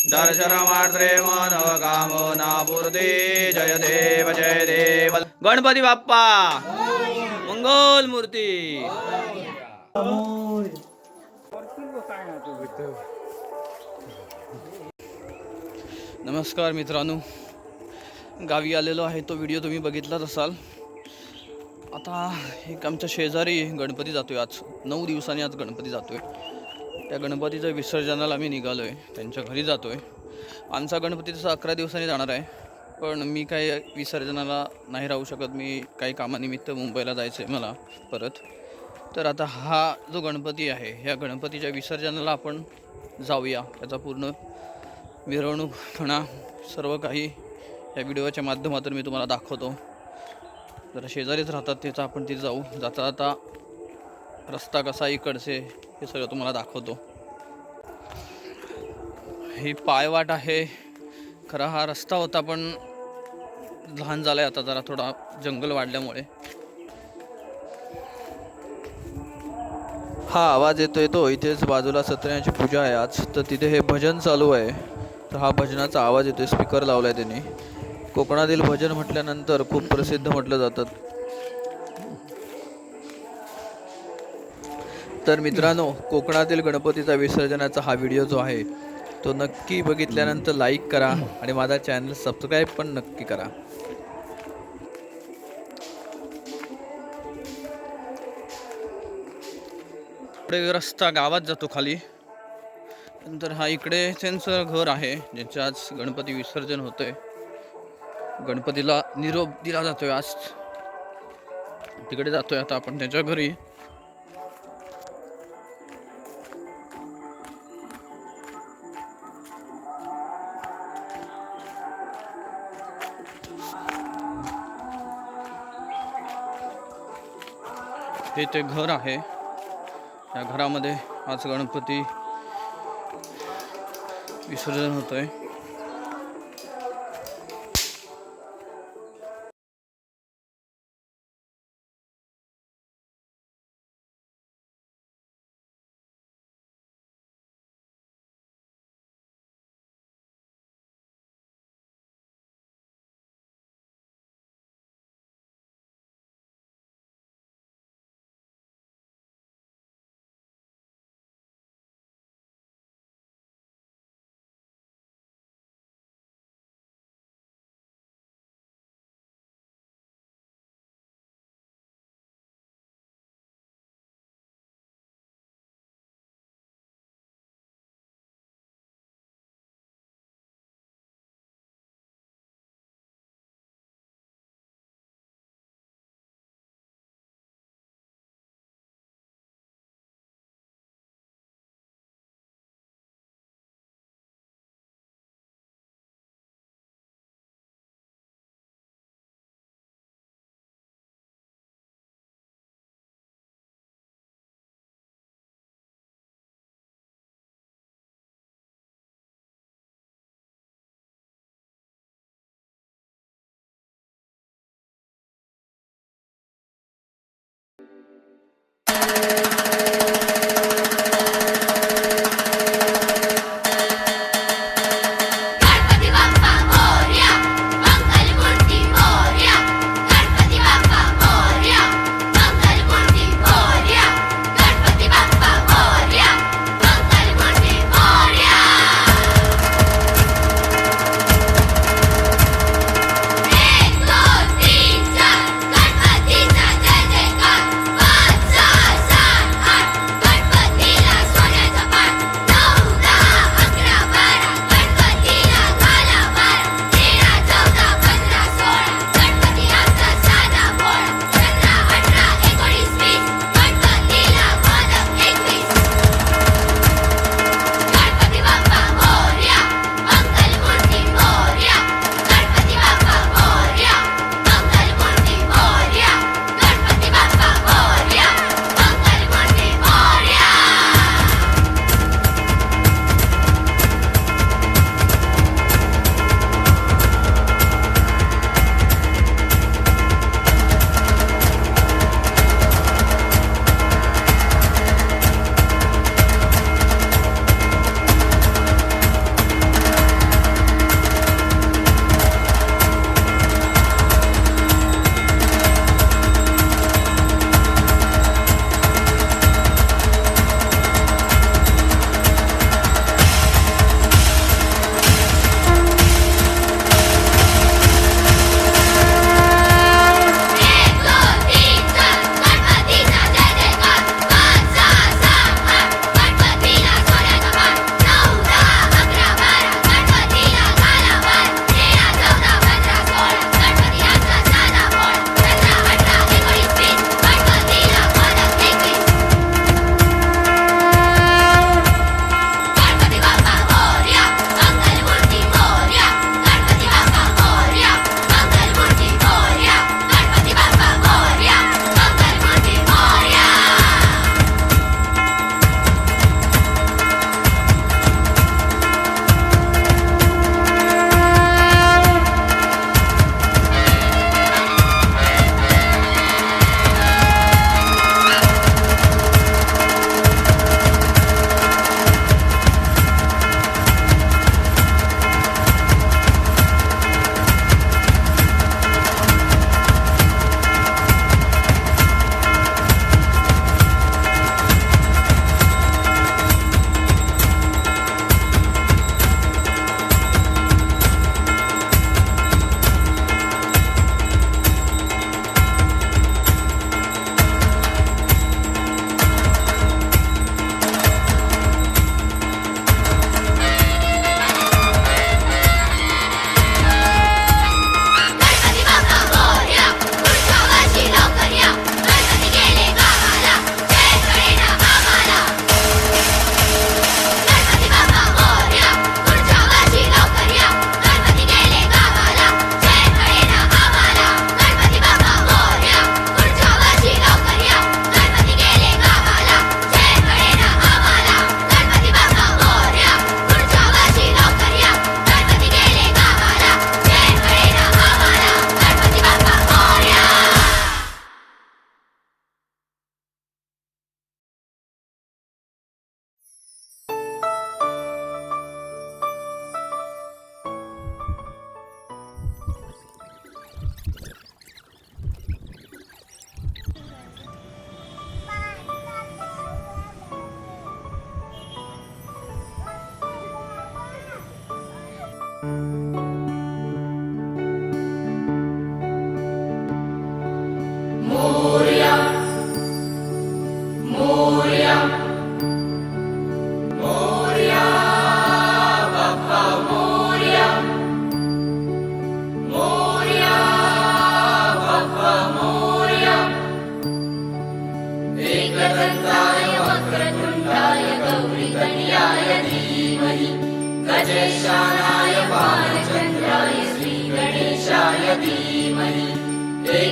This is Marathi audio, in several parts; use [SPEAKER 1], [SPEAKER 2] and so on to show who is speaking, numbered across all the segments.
[SPEAKER 1] दर्शनमात्रे मनोकामो नापूर्ते। जय देव जय देव। गणपती बाप्पा! मंगल मूर्ती! नमस्कार मित्रांनो गावी आलेलो आहे तो व्हिडिओ तुम्ही बघितलाच असाल. आता एक आमच्या शेजारी गणपती जातोय आज. नऊ दिवसांनी आज गणपती जातोय. त्या गणपतीच्या विसर्जनाला आम्ही निघालो आहे त्यांच्या घरी जातो आहे आमचा गणपती तसा अकरा दिवसांनी जाणार आहे. पण मी काही विसर्जनाला नाही राहू शकत. मी काही कामानिमित्त मुंबईला जायचं आहे मला परत. तर आता हा जो गणपती आहे ह्या गणपतीच्या विसर्जनाला आपण जाऊया. त्याचा पूर्ण मिरवणूकपणा सर्व काही या व्हिडिओच्या माध्यमातून मी तुम्हाला दाखवतो. जरा शेजारीच राहतात तिथं आपण तिथे जाऊ. जाता जाता रस्ता कसा इकडचे हे सगळं तुम्हाला दाखवतो. ही पायवाट आहे. खरा हा रस्ता होता पण लहान झाला आहे आता जरा थोडा जंगल वाढल्यामुळे. हा आवाज येतोय तो इथेच बाजूला सत्यनारायणची पूजा आहे आज. तर तिथे हे भजन चालू आहे. तर हा भजनाचा आवाज येतोय स्पीकर लावलाय त्यांनी. कोकणातील भजन म्हटल्यानंतर खूप प्रसिद्ध म्हटलं जातं. तर मित्रांनो कोकणातील गणपतीचा विसर्जनाचा हा व्हिडिओ जो आहे तो नक्की बघितल्यानंतर लाईक करा आणि माझा चॅनल सबस्क्राईब पण नक्की करा. पुढे रस्ता गावात जातो खाली. नंतर हा इकडे त्यांचं घर आहे ज्यांच्या आज गणपती विसर्जन होतंय. गणपतीला निरोप दिला जातोय आज. तिकडे जातोय आता आपण त्याच्या घरी. हे ते घर आहे. या घरामध्ये आज गणपती विसर्जन
[SPEAKER 2] Thank you.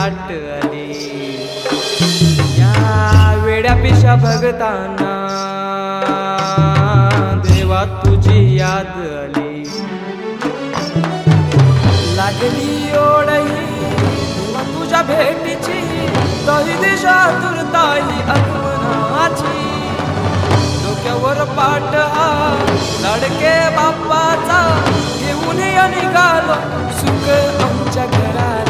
[SPEAKER 2] लाट आली या वेड्या पिशा भगतांना देवा तुझी याद आली. लागली ओढही तुझ्या भेटीची तरी दिशा तुरताई आगमनाची डोक्यावर पाठ हा लडके बाप्पाचा घेऊन निघालो सुख आमच्या घराला.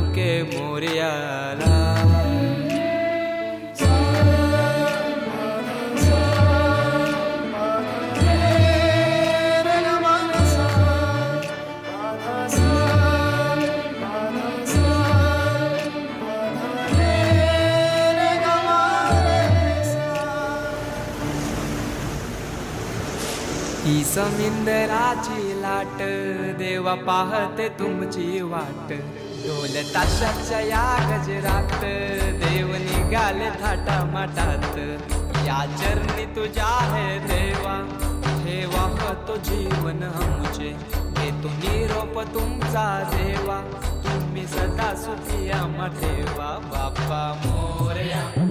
[SPEAKER 2] के मोरयाला। ही समिंदराची लाट देवा पाहते तुमची वाट. ढोल ताशाच्या या गजरात देव निघाले थाटा माटात या चरणी तुझ्या आहे देवा ठेवा तो जीवन आमचे? हे तुम्ही रोप तुमचा देवा तुम्ही सदा सुखिया आम्हा ठेवा. बाप्पा मोरया.